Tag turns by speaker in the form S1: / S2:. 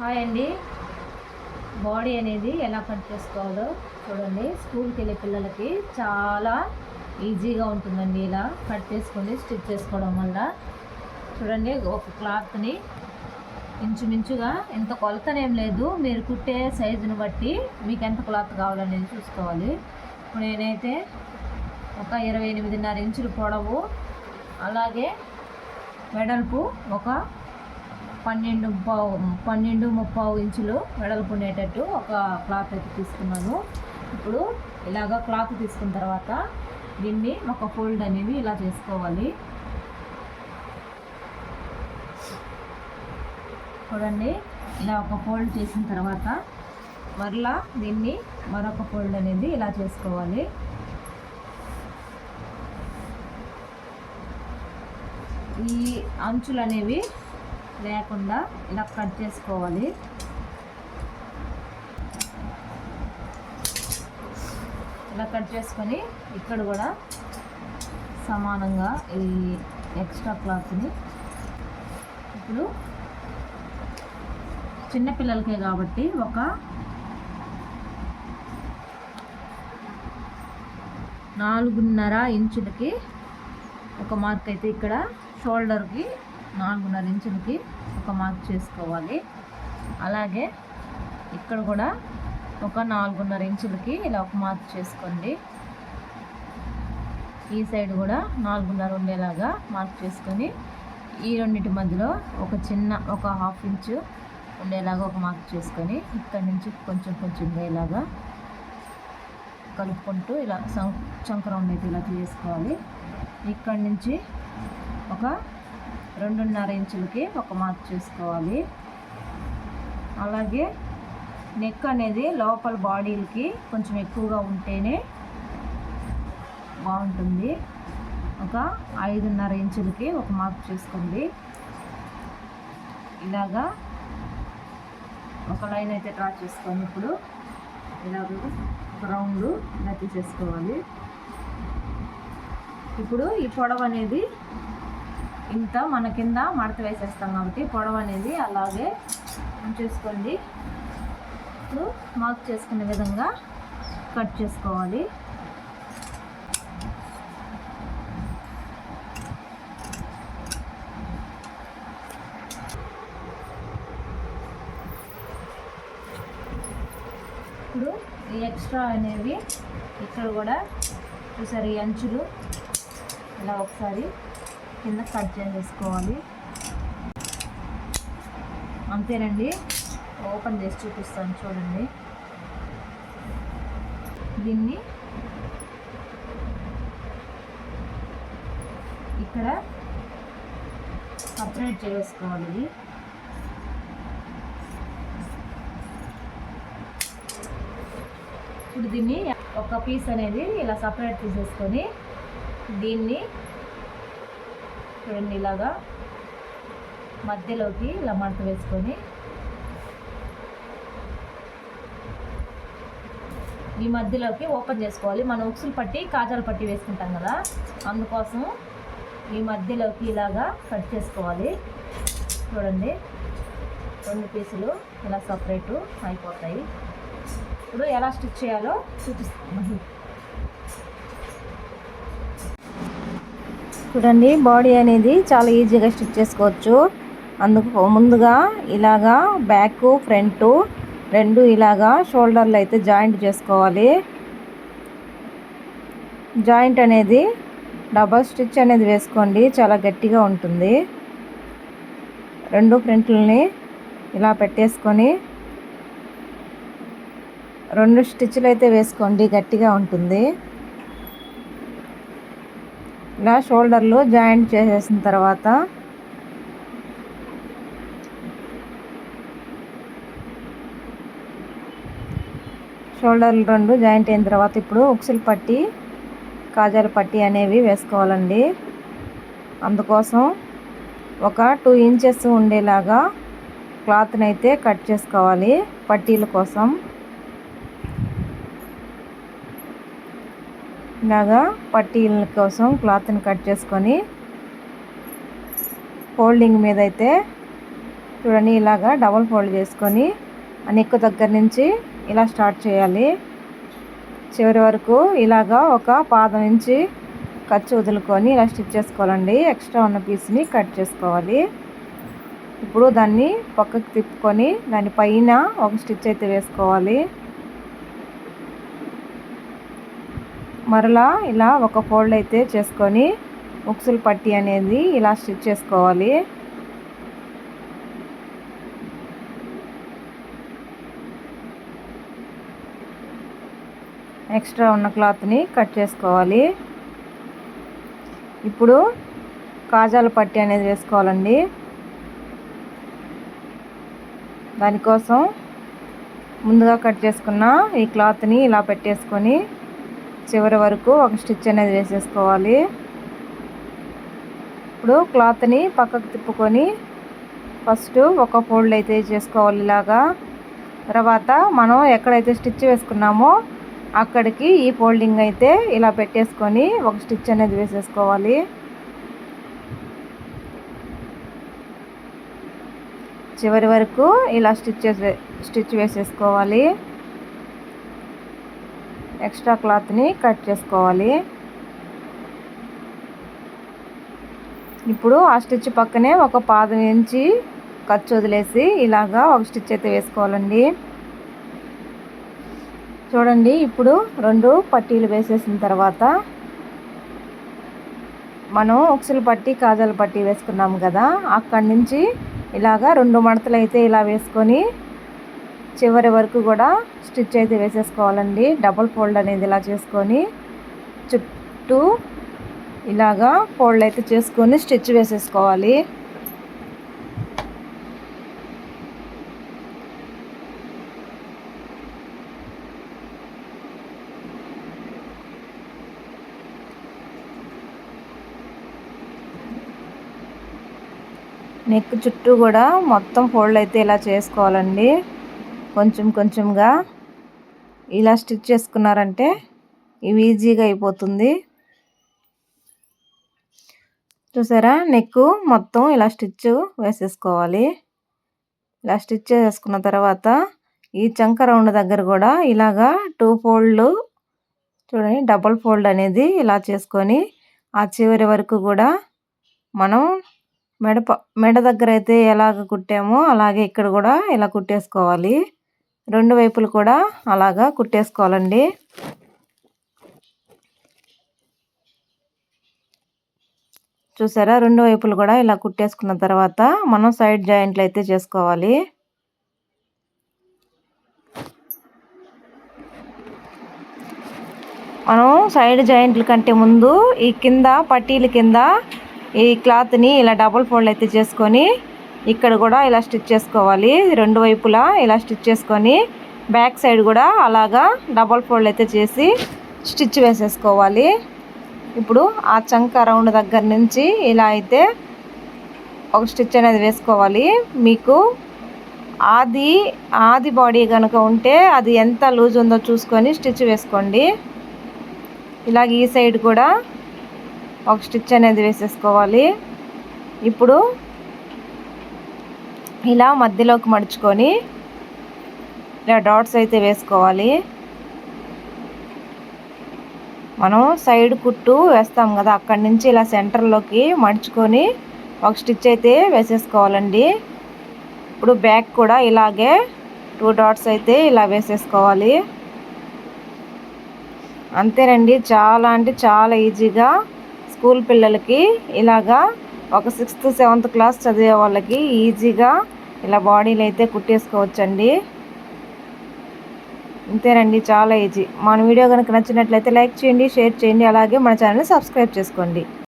S1: Hi అండి. Body అనేది ఎలా కట్ చేసుకోవాలో చూడండి. స్కూల్కి వెళ్ళే పిల్లలకి చాలా ఈజీగా ఉంటుందండి ఇలా కట్ చేసుకొని స్టిచ్ చేసుకోవడం వల్ల. చూడండి ఒక క్లాత్ని ఇంచుమించుగా ఎంత కొలతనేం లేదు. మీరు కుట్టే సైజుని బట్టి మీకు ఎంత క్లాత్ కావాలనేది చూసుకోవాలి. ఇప్పుడు నేనైతే ఒక ఇరవై ఎనిమిదిన్నర ఇంచులు పొడవు అలాగే వెడల్పు ఒక పన్నెండు పావు పన్నెండు ముప్పావు ఇంచులు వెడల్పు ఉండేటట్టు ఒక క్లాత్ అయితే తీసుకున్నాను. ఇప్పుడు ఇలాగ క్లాత్ తీసుకున్న తర్వాత దీన్ని ఒక ఫోల్డ్ అనేది ఇలా చేసుకోవాలి. చూడండి ఇలా ఒక ఫోల్డ్ చేసిన తర్వాత మరలా దీన్ని మరొక ఫోల్డ్ అనేది ఇలా చేసుకోవాలి. ఈ అంచులు అనేవి లేకుండా ఇలా కట్ చేసుకోవాలి. ఇలా కట్ చేసుకొని ఇక్కడ కూడా సమానంగా ఈ ఎక్స్ట్రా క్లాత్ని ఇప్పుడు చిన్నపిల్లలకే కాబట్టి ఒక నాలుగున్నర ఇంచులకి ఒక మార్క్ అయితే ఇక్కడ షోల్డర్కి నాలుగున్నర ఇంచులకి ఒక మార్క్ చేసుకోవాలి. అలాగే ఇక్కడ కూడా ఒక నాలుగున్నర ఇంచులకి ఇలా ఒక మార్క్ చేసుకోండి. ఈ సైడ్ కూడా నాలుగున్నర ఉండేలాగా మార్క్ చేసుకొని ఈ రెండింటి మధ్యలో ఒక చిన్న ఒక హాఫ్ ఇంచు ఉండేలాగా ఒక మార్క్ చేసుకొని ఇక్కడ నుంచి కొంచెం కొంచెం ఉండేలాగా కలుపుకుంటూ ఇలా సం చంకరం అనేది ఇలా చేసుకోవాలి ఇక్కడ నుంచి ఒక రెండున్నర ఇంచులకి ఒక మార్క్ చేసుకోవాలి. అలాగే నెక్ అనేది లోపల బాడీలకి కొంచెం ఎక్కువగా ఉంటేనే బాగుంటుంది. ఒక ఐదున్నర ఇంచులకి ఒక మార్క్ చేసుకోండి. ఇలాగా ఒక లైన్ అయితే డ్రా చేసుకొని ఇప్పుడు. ఇలాగ ఒక రౌండ్ ఇలా తీసేసుకోవాలి ఇప్పుడు ఈ పొడవు అనేది ఇంత మన కింద మడత వేసేస్తాం కాబట్టి పొడవు అనేది అలాగే చూసుకోండి ఇప్పుడు మార్క్ చేసుకునే విధంగా కట్ చేసుకోవాలి. ఇప్పుడు ఈ ఎక్స్ట్రా అనేవి ఇక్కడ కూడా చూసారు ఈ అంచులు. ఇలా ఒకసారి కింద కట్ చేసేసుకోవాలి. అంతేనండి. ఓపెన్ చేసి చూపిస్తాను చూడండి. దీన్ని ఇక్కడ సపరేట్ చేసుకోవాలి. ఇది ఇప్పుడు దీన్ని ఒక పీస్ అనేది ఇలా సపరేట్ తీసేసుకొని దీన్ని చూడండి ఇలాగా మధ్యలోకి ఇలా మడత వేసుకొని ఈ మధ్యలోకి ఓపెన్ చేసుకోవాలి. మనం ఉక్సులు పట్టి కాజాలు పట్టి వేసుకుంటాం కదా. అందుకోసం ఈ మధ్యలోకి ఇలాగా కట్ చేసుకోవాలి. చూడండి. రెండు పీసులు ఇలా సపరేటు అయిపోతాయి. ఇప్పుడు ఎలా స్టిచ్ చేయాలో చూపిస్తాను. చూడండి బాడీ అనేది చాలా ఈజీగా స్టిచ్ చేసుకోవచ్చు. అందుకు ముందుగా ఇలాగా బ్యాక్ ఫ్రంట్ రెండు ఇలాగా షోల్డర్లు అయితే జాయింట్ చేసుకోవాలి. జాయింట్ అనేది డబల్ స్టిచ్ అనేది వేసుకోండి చాలా గట్టిగా ఉంటుంది. రెండు ఫ్రంట్లని ఇలా పెట్టేసుకొని రెండు స్టిచ్లు అయితే వేసుకోండి గట్టిగా ఉంటుంది. ఇలా షోల్డర్లు జాయింట్ చేసేసిన తర్వాత షోల్డర్లు రెండు జాయింట్ అయిన తర్వాత ఇప్పుడు ఉక్సులు పట్టి కాజాలు పట్టి అనేవి వేసుకోవాలండి. అందుకోసం ఒక టూ ఇంచెస్ ఉండేలాగా క్లాత్ని అయితే కట్ చేసుకోవాలి పట్టీల కోసం. ఇలాగా పట్టీల కోసం క్లాత్ని కట్ చేసుకొని ఫోల్డింగ్ మీద అయితే చూడండి ఇలాగా డబల్ ఫోల్డ్ చేసుకొని నెక్కు దగ్గర నుంచి ఇలా స్టార్ట్ చేయాలి. చివరి వరకు ఇలాగా ఒక పాదం నుంచి ఖర్చు వదులుకొని ఇలా స్టిచ్ చేసుకోవాలండి. ఎక్స్ట్రా ఉన్న పీస్ని కట్ చేసుకోవాలి. ఇప్పుడు దాన్ని పక్కకు తిప్పుకొని దాని పైన ఒక స్టిచ్ అయితే వేసుకోవాలి. మరలా ఇలా ఒక ఫోల్డ్ అయితే చేసుకొని ఉక్సులు పట్టి అనేది ఇలా స్టిచ్ చేసుకోవాలి. ఎక్స్ట్రా ఉన్న క్లాత్ని కట్ చేసుకోవాలి. ఇప్పుడు కాజాల పట్టి అనేది వేసుకోవాలండి. దానికోసం ముందుగా కట్ చేసుకున్న ఈ క్లాత్ని ఇలా పెట్టేసుకొని చివరి వరకు ఒక స్టిచ్ అనేది వేసేసుకోవాలి. ఇప్పుడు క్లాత్ని పక్కకు తిప్పుకొని ఫస్ట్ ఒక ఫోల్డ్ అయితే చేసుకోవాలి ఇలాగా. తర్వాత మనం ఎక్కడైతే స్టిచ్ వేసుకున్నామో అక్కడికి ఈ ఫోల్డింగ్ అయితే ఇలా పెట్టేసుకొని ఒక స్టిచ్ అనేది వేసేసుకోవాలి. చివరి వరకు ఇలా స్టిచ్ స్టిచ్ వేసేసుకోవాలి. ఎక్స్ట్రా క్లాత్ని కట్ చేసుకోవాలి. ఇప్పుడు ఆ స్టిచ్ పక్కనే ఒక పాదం ఇంచి ఖర్చు వదిలేసి ఇలాగా ఒక స్టిచ్ అయితే వేసుకోవాలండి. చూడండి ఇప్పుడు రెండు పట్టీలు వేసేసిన తర్వాత మనం ఉక్సులు పట్టి కాజాల పట్టి వేసుకున్నాము కదా అక్కడి నుంచి ఇలాగా రెండు మడతలు అయితే ఇలా వేసుకొని చివరి వరకు కూడా స్టిచ్ అయితే వేసేసుకోవాలండి. డబుల్ ఫోల్డ్ అనేది ఇలా చేసుకొని చుట్టూ ఇలాగా ఫోల్డ్ అయితే చేసుకొని స్టిచ్ వేసేసుకోవాలి. నెక్ చుట్టూ కూడా మొత్తం ఫోల్డ్ అయితే ఇలా చేసుకోవాలండి. కొంచెం కొంచెంగా ఇలా స్టిచ్ చేసుకున్నారంటే ఇవి ఈజీగా అయిపోతుంది. చూసారా? నెక్ మొత్తం ఇలా స్టిచ్ వేసేసుకోవాలి. ఇలా స్టిచ్ చేసుకున్న తర్వాత ఈ చంక రౌండ్ దగ్గర కూడా ఇలాగా టూ ఫోల్డ్లు చూడండి డబల్ ఫోల్డ్ అనేది ఇలా చేసుకొని ఆ చివరి వరకు కూడా మనం మెడ మెడ దగ్గర అయితే ఎలాగ కుట్టామో అలాగే ఇక్కడ కూడా ఇలా కుట్టేసుకోవాలి. రెండు వైపులు కూడా అలాగా కుట్టేసుకోవాలండి. చూసారా? రెండు వైపులు కూడా ఇలా కుట్టేసుకున్న తర్వాత మనం సైడ్ జాయింట్లు అయితే చేసుకోవాలి. మనం సైడ్ జాయింట్ల కంటే ముందు ఈ కింద పట్టీల కింద ఈ క్లాత్ని ఇలా డబుల్ ఫోల్డ్ అయితే చేసుకొని ఇక్కడ కూడా ఇలా స్టిచ్ చేసుకోవాలి. రెండు వైపులా ఇలా స్టిచ్ చేసుకొని బ్యాక్ సైడ్ కూడా అలాగా డబల్ ఫోల్డ్ అయితే చేసి స్టిచ్ వేసేసుకోవాలి. ఇప్పుడు ఆ చంక రౌండ్ దగ్గర నుంచి ఇలా అయితే ఒక స్టిచ్ అనేది వేసుకోవాలి. మీకు ఆది ఆది బాడీ కనుక ఉంటే అది ఎంత లూజ్ ఉందో చూసుకొని స్టిచ్ వేసుకోండి. ఇలాగ ఈ సైడ్ కూడా ఒక స్టిచ్ అనేది వేసేసుకోవాలి. ఇప్పుడు ఇలా మధ్యలోకి మడుచుకొని ఇలా డాట్స్ అయితే వేసుకోవాలి. మనం సైడ్ కుట్టు వేస్తాం కదా అక్కడి నుంచి ఇలా సెంటర్లోకి మడుచుకొని ఒక స్టిచ్ అయితే వేసేసుకోవాలండి. ఇప్పుడు బ్యాక్ కూడా ఇలాగే టూ డాట్స్ అయితే ఇలా వేసేసుకోవాలి. అంతేనండి చాలా అంటే చాలా ఈజీగా స్కూల్ పిల్లలకి ఇలాగా ఒక సిక్స్త్ సెవెంత్ క్లాస్ చదివే వాళ్ళకి ఈజీగా ఇలా బాడీలు అయితే కుట్టేసుకోవచ్చండి. అంతేనండి చాలా ఈజీ మన వీడియో కనుక నచ్చినట్లయితే లైక్ చేయండి షేర్ చేయండి అలాగే మన ఛానల్ని సబ్స్క్రైబ్ చేసుకోండి.